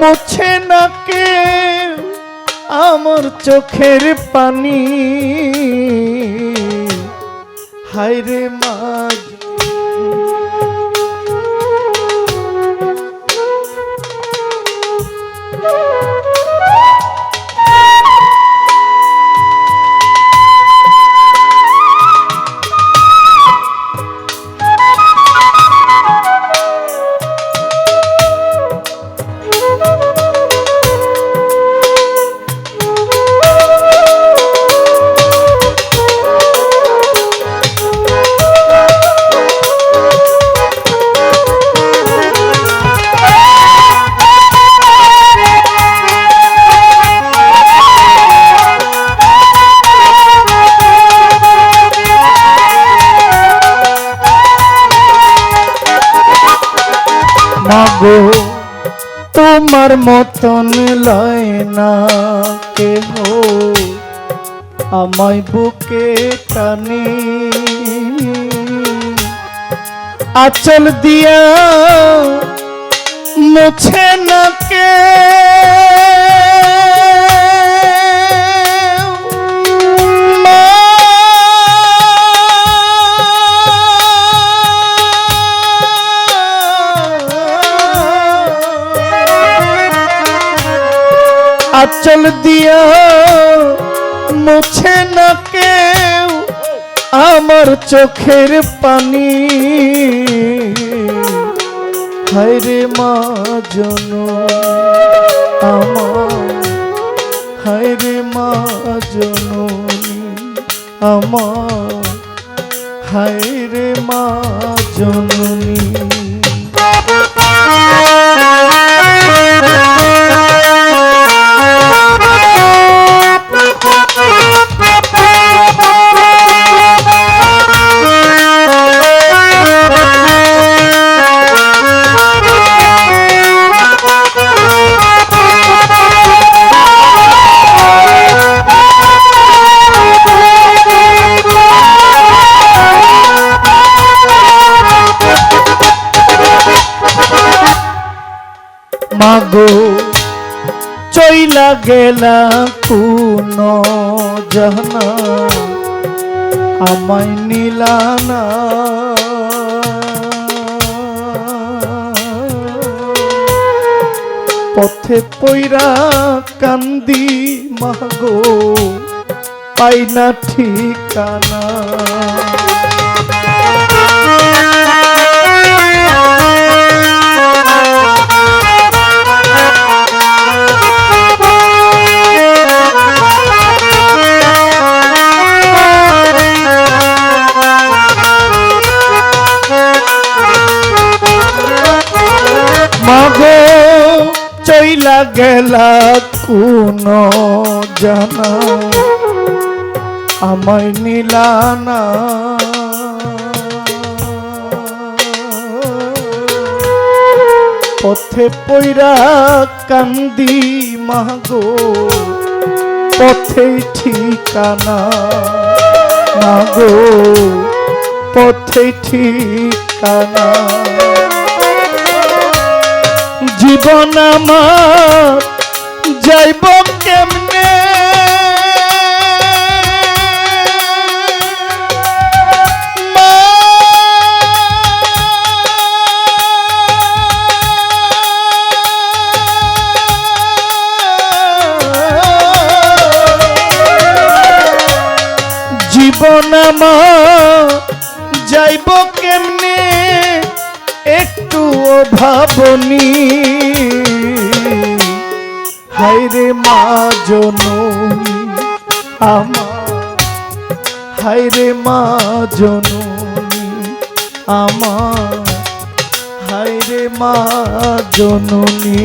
মুছে না কে আমার চোখের পানি। হায় রে মাগো তোমার মতন লয় না কেহ। আমায় বুকে টানি। আচল দিয়া মুছে না কে। আচল দিয়া মুছে না কেউ আমার চোখের পানি। হায়রে মা জন আমার। হায়রে মা জননী আমার। হায়রে মা জননী মাগো চইলা গেলা কোন জানা আমায় নিলানা পথে পইরা কান্দি মাগো পাই না ঠিকানা। গেলা কোন জানা আমায় নিলানা পথে পইরা কান্দি মাগো পথে ঠিকানা মাগো পথে ঠিকানা। জীবন আমার যাইব কেমনে? জীবন আমার ভাবনি। হাইরে মা জননী আমার। হাইরে মা জননী আমার। হাইরে মা জননী।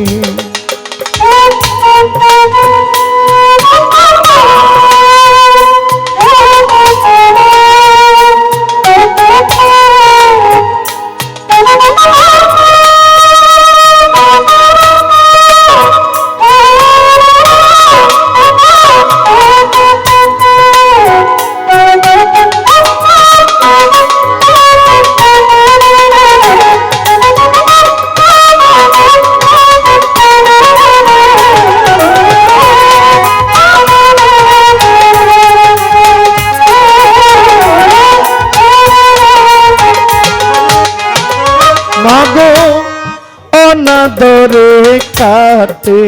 অনাদরে কাটে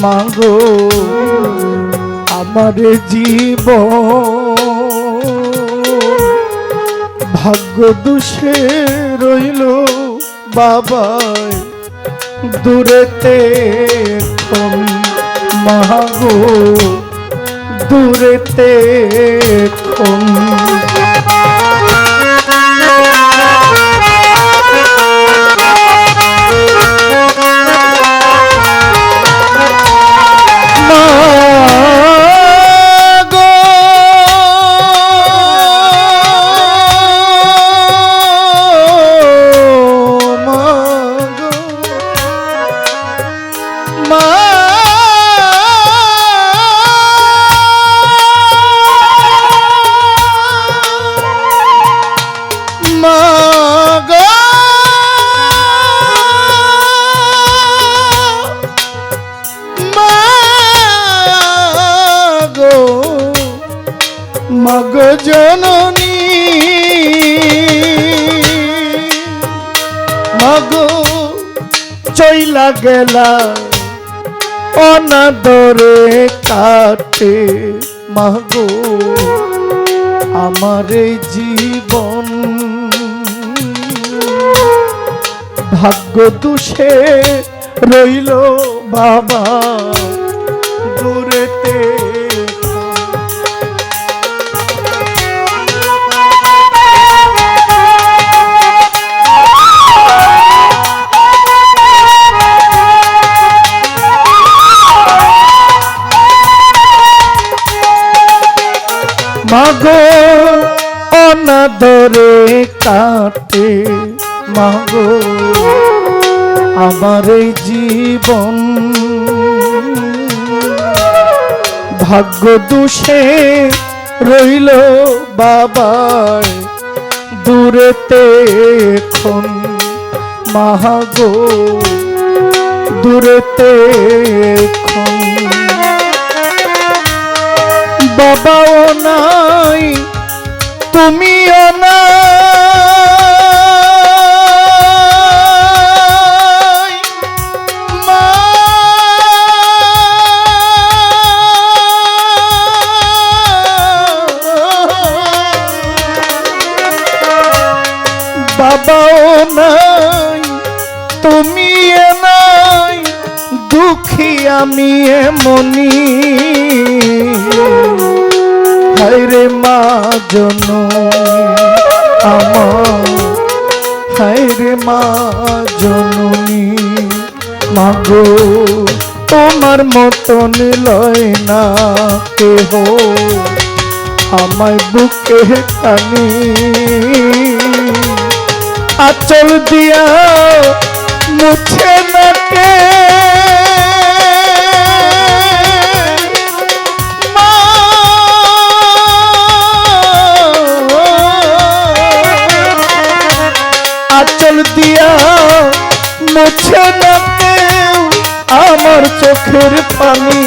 মাগো আমার জীব। ভাগ্য দুষে রইল বাবাই দূরেতে মাগো দূরেতে মাগো। মাগো মাগো জননী। মাগো চইলা গেলা অনাদরে কাটে। মাগো আমার জীবন ভাগ্য দুষে রইল বাবা। দূরেতে মাগো অনাদরে কাটে মাগো, আমার এই জীবন। ভাগ্য দুষে রইল বাবার দূরেতে এখন। মাহাগো দূরেতে এখন। বাবাও নাই, তুমিও নাই। আমি মনি হায়রে মা জননী, আমার। হায়রে মা জননী, মাগো, তোমার মতন লয় না কেহ। আমায় বুকে টানি। আচল দিয়া মুছে নাকে দিয়া মুছে নাকে আমার চোখের পানি।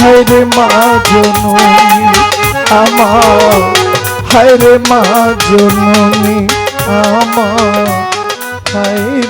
হায়রে মা জননী, আমার হায়রে মা জননী, আমার, হায়